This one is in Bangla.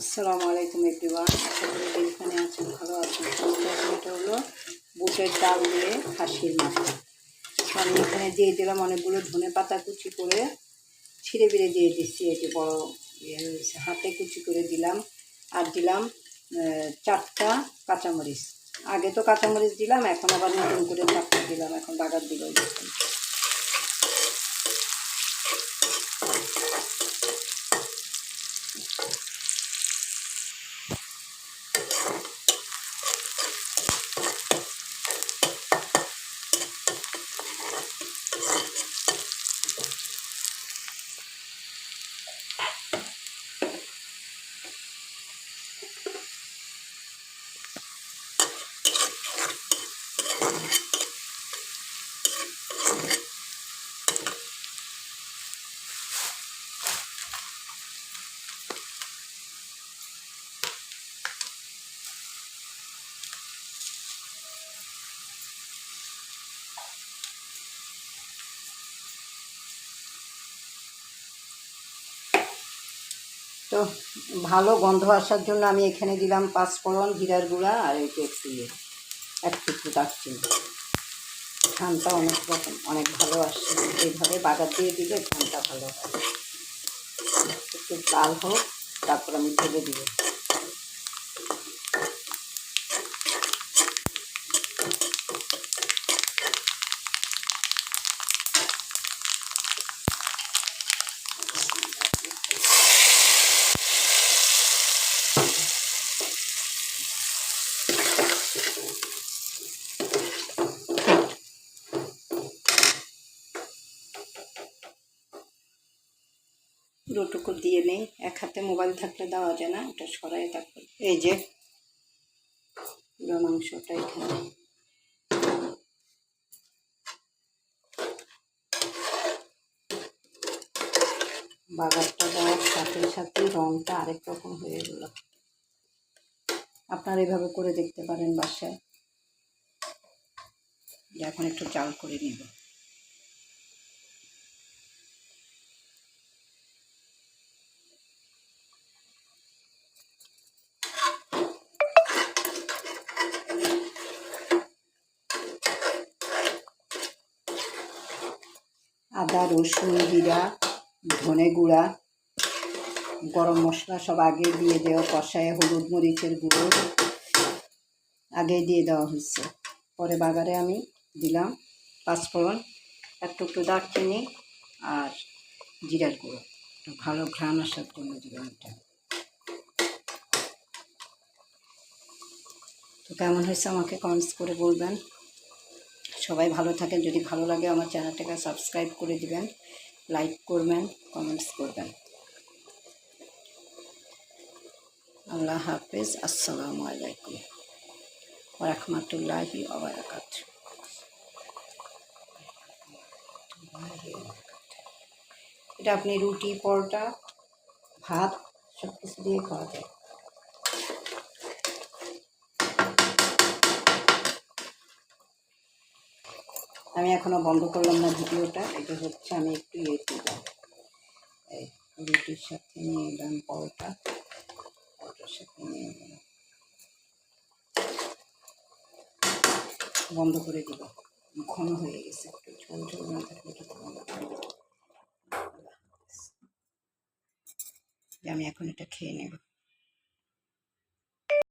আসসালামু আলাইকুম এভরিওয়ান, আশা করি আছেন ভালো আছেন এটা হলো বুটের ডাল দিয়ে খাসির তো আমি এখানে দিয়ে দিলাম অনেকগুলো ধনে পাতা কুচি করে, ছিঁড়ে বিড়ে দিয়ে দিচ্ছি। এটি বড় ইয়ে হাতে কুচি করে দিলাম। আর দিলাম চারটা কাঁচামরিচ। আগে তো কাঁচামরিচ দিলাম, এখন আবার নতুন করে চারটা দিলাম, এখন বাগার দিল তো ভালো গন্ধ আসার জন্য আমি এখানে দিলাম পাঁচফোড়ন জিরার গুঁড়া আর এই ইয়ে, এক টুকরো দারচিনি। ধানটা অনেক রকম অনেক ভালো আসছে এইভাবে বাজার দিয়ে দিলে ধানটা ভালো হয়। একটু লাল হোক তারপর আমি ঢেলে দিব। পুরোটুকু দিয়ে নেই। এক হাতে মোবাইল থাকলে দেওয়া যায় না, এটা সরাই থাকবে এই যে, পুরো মাংসটা এখানে। বাগারটা দেওয়ার সাথে সাথে রঙটা আরেক রকম হয়ে গেল। আপনারা এভাবে করে দেখতে পারেন বাসায়। এখন একটু চাল করে নিব। আদা, রসুন, জিরা, ধনে গুঁড়া, গরম মশলা সব আগে দিয়ে দেওয়া, কষায় হলুদ মরিচের গুঁড়ো আগে দিয়ে দেওয়া হয়েছে। পরে বাগারে আমি দিলাম পাঁচফোড়ন একটু একটু দারচিনি আর জিরার গুঁড়ো। ভালো ঘ্রাণ আসার জন্য দিলাম এটা। তো কেমন হয়েছে আমাকে কমেন্টস করে বলবেন। সবাই ভালো থাকেন। যদি ভালো লাগে আমার চ্যানেলটাকে সাবস্ক্রাইব করে দিবেন, লাইক করবেন, কমেন্টস করবেন। আল্লাহ হাফিজ, আসসালামু আলাইকুম। ওরহমতুল্লাহি ওবরাকাত এটা আপনি রুটি, পরোটা, ভাত সব কিছু দিয়ে খাওয়া যায়। আমি এখনও বন্ধ করলাম না ভিডিওটা, এটা হচ্ছে আমি একটু ইয়ে দিলাম এই রুটির সাথে নিয়ে এলাম পরোটা, পরোটার সাথে নিয়ে এলাম। বন্ধ করে দিব। ঘন হয়ে গেছে একটু, ঝোল ঝোল না থাকলে কি বন্ধ আমি এখন এটা খেয়ে নেব।